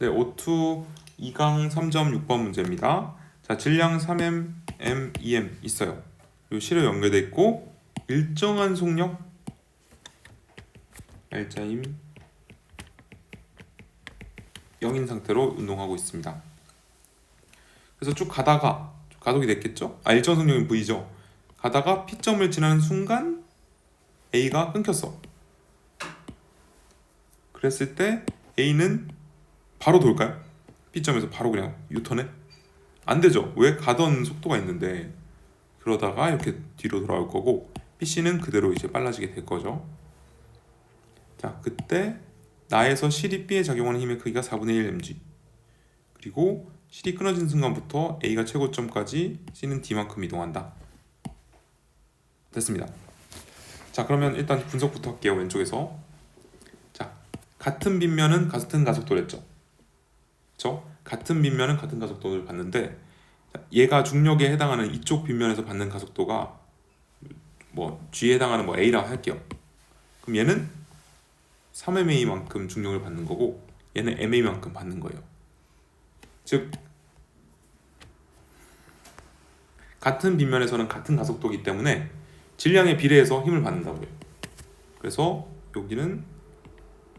네, O2 2강 3.6번 문제입니다. 자, 질량 3m, m, 2m 있어요. 그리고 실로 연결돼 있고 일정한 속력 L자임 0인 상태로 운동하고 있습니다. 그래서 쭉 가다가 가속이 됐겠죠? 아, 일정 속력이 V죠. 가다가 P점을 지나는 순간 A가 끊겼어. 그랬을 때 A는 바로 돌까요? B점에서 바로 그냥 유턴해? 안 되죠. 왜 가던 속도가 있는데 그러다가 이렇게 뒤로 돌아올 거고 BC는 그대로 이제 빨라지게 될 거죠. 자, 그때 나에서 실이 B에 작용하는 힘의 크기가 4분의 1 mg 그리고 실이 끊어진 순간부터 A가 최고점까지 C는 D만큼 이동한다. 됐습니다. 자, 그러면 일단 분석부터 할게요. 왼쪽에서. 자, 같은 빗면은 같은 가속도랬죠. 그렇죠? 같은 빗면은 같은 가속도를 받는데 자, 얘가 중력에 해당하는 이쪽 빗면에서 받는 가속도가 뭐 G에 해당하는 뭐 A라고 할게요. 그럼 얘는 3MA만큼 중력을 받는 거고 얘는 MA만큼 받는 거예요. 즉 같은 빗면에서는 같은 가속도이기 때문에 질량에 비례해서 힘을 받는다고요. 그래서 여기는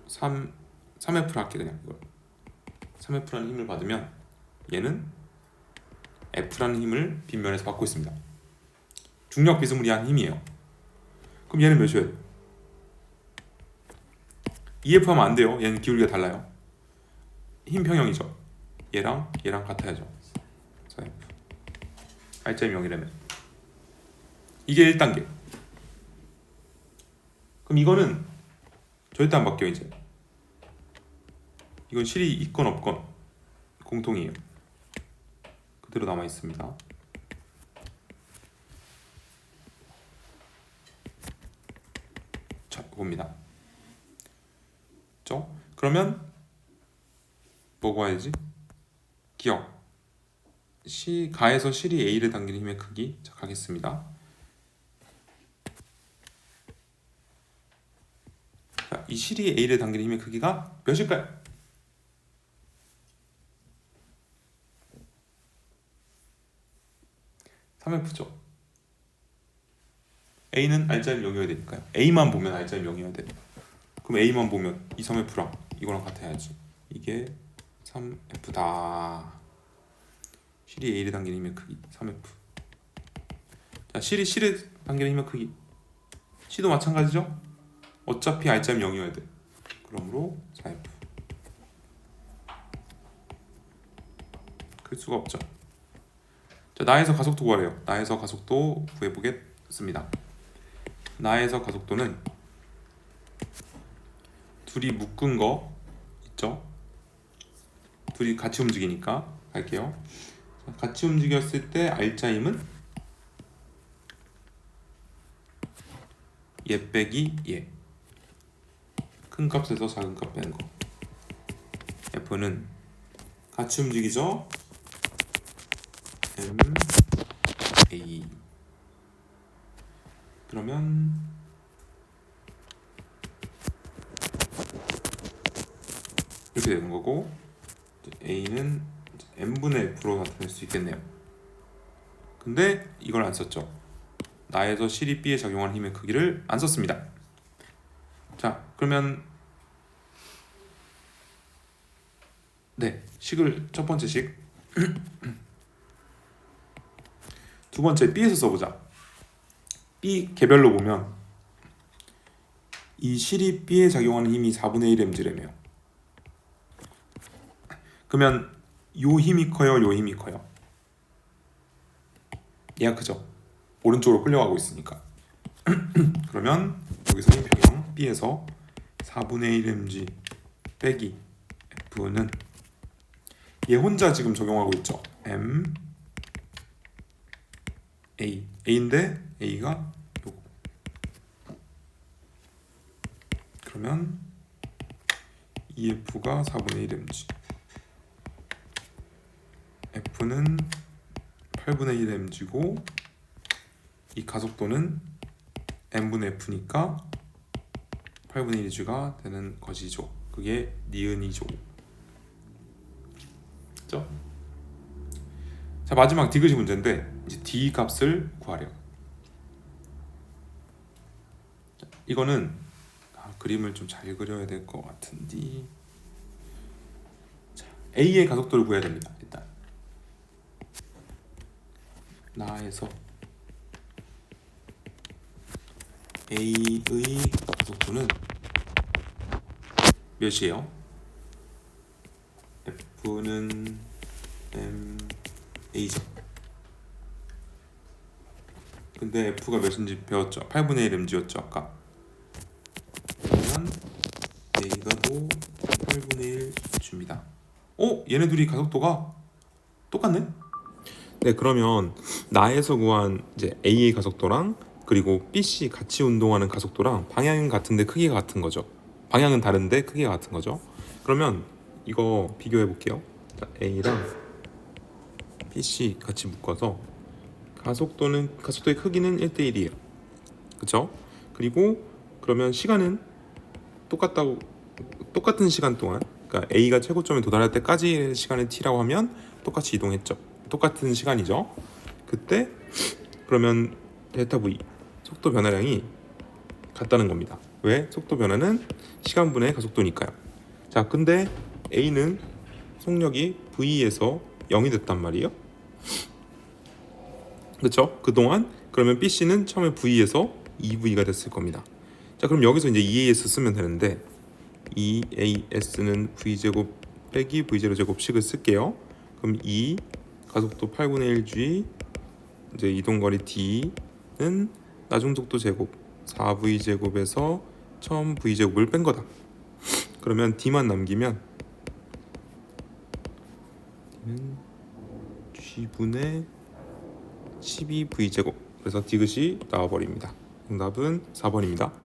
3 3F를 할게 그냥 이걸. 3F라는 힘을 받으면 얘는 F라는 힘을 빗면에서 받고 있습니다. 중력 비스무리한 힘이에요. 그럼 얘는 몇이에요? EF 하면 안 돼요. 얘는 기울기가 달라요. 힘 평형이죠. 얘랑 얘랑 같아야죠. 4F. R점이 0이라면 이게 1단계. 그럼 이거는 절대 안 바뀌어 이제. 이건 실이 있건 없건 공통이에요. 그대로 남아 있습니다. 자, 이겁니다. 죠? 그러면 뭐가 해야지? 기억. 시 가에서 실이 A를 당기는 힘의 크기. 자, 가겠습니다. 자, 이 실이 A를 당기는 힘의 크기가 몇일까요? 삼 f 죠 A는 R자임 0이어야 되니까요. A만 보면 R자임 0이어야 돼. 그럼 A만 보면 이 3F랑 이거랑 같아야지. 이게 3F다. 실이 A를 당기는 힘의 크기 3F. 자, 실이 실을 당기는 힘의 크기. C도 마찬가지죠? 어차피 R자임 0이어야 돼. 그러므로 4F. 클 수가 없죠. 자, 나에서 가속도 구하래요. 나에서 가속도 구해보겠습니다. 나에서 가속도는 둘이 묶은 거 있죠? 둘이 같이 움직이니까 갈게요. 자, 같이 움직였을 때 R자임은 얘 빼기 얘. 큰 값에서 작은 값 빼는 거. F는 같이 움직이죠? M A 그러면 이렇게 되는 거고 A는 n분의 F로 나타낼 수 있겠네요. 근데 이걸 안 썼죠. 나에서 실이 B에 작용하는 힘의 크기를 안 썼습니다. 자, 그러면 네, 식을 첫 번째 식. 두 번째 B에서 써보자. B 개별로 보면 이 실이 B에 작용하는 힘이 4분의 1 mg래매요. 그러면 요 힘이 커요, 요 힘이 커요. 얘가 크죠. 오른쪽으로 끌려가고 있으니까. 그러면 여기서 힘 평형 B에서 4분의 1 mg 빼기 F는 얘 혼자 지금 적용하고 있죠. M A A인데 A가 요거 그러면 EF가 4분의 1 mg F는 8분의 1 mg고 이 가속도는 m분의 f니까 8분의 1g가 되는 것이죠. 그게 니은이죠. 됐죠? 자 마지막 디귿이 문제인데 이제 d 값을. 자, 이거는 아, 그림을 좀 잘 그려야 될 것 같은데 자, a의 가속도를 구해야 됩니다. 일단 나에서 a의 가속도는 몇이에요? f는 m a죠. 근데 f가 몇인지 배웠죠? 8분의 1 mg였죠 아까. 그러면 a가 도 8분의 1 줍니다. 어? 얘네 둘이 가속도가 똑같네? 네, 그러면 나에서 구한 이제 a의 가속도랑 그리고 bc 같이 운동하는 가속도랑 방향은 같은데 크기가 같은 거죠. 방향은 다른데 크기가 같은 거죠. 그러면 이거 비교해 볼게요. 자, a랑 bc 같이 묶어서 가속도는 가속도의 크기는 1대 1이에요. 그렇죠? 그리고 그러면 시간은 똑같다고 똑같은 시간 동안 그러니까 a가 최고점에 도달할 때까지의 시간을 t라고 하면 똑같이 이동했죠. 똑같은 시간이죠. 그때 그러면 델타 v 속도 변화량이 같다는 겁니다. 왜? 속도 변화는 시간분의 가속도니까요. 자, 근데 a는 속력이 v에서 0이 됐단 말이에요. 그렇죠? 그동안 그러면 bc는 처음에 v에서 2v가 됐을 겁니다. 자, 그럼 여기서 이제 2as 쓰면 되는데 2as는 v 제곱 빼기 v 제로 제곱식을 쓸게요. 그럼 2 가속도 8분의 1g 이제 이동 거리 d는 나중 속도 제곱 4v 제곱에서 처음 v 제곱을 뺀 거다. 그러면 d만 남기면 d는 g분의 12v 제곱 그래서 디귿이 나와버립니다. 정답은 4번입니다.